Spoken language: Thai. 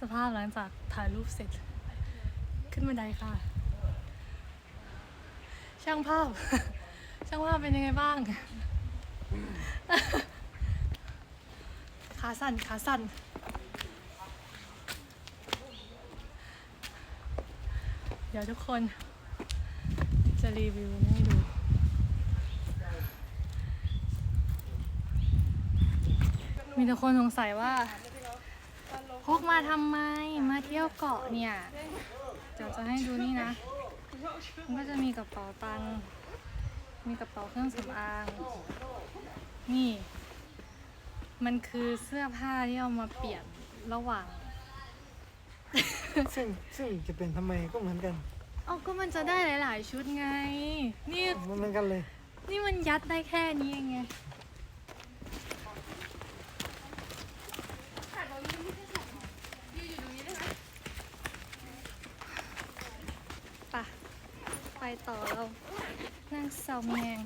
สภาพหลังจากถ่ายรูปเสร็จ ขึ้นบันไดค่ะ ช่างภาพ ช่างภาพเป็นยังไงบ้าง ขาสั่นขาสั่นเดี๋ยวทุกคน จะรีวิวให้ดูมีแต่คนสงสัยว่า พกมาทำไม มาเที่ยวเกาะเนี่ยเดี๋ยวจะให้ดูนี่นะ มันก็จะมีกระเป๋าตังค์ มีกระเป๋าเครื่องสำอาง นี่ มันคือเสื้อผ้าที่เอามาเปลี่ยนระหว่าง ซึ่งซึ่งจะเป็นทำไมก็เหมือนกันเอาก็มันจะได้หลาย ๆ ชุดไง นี่มันเหมือนกันเลย นี่มันยัดได้แค่นี้เองไง ต่อเรานั่งเสาเมียง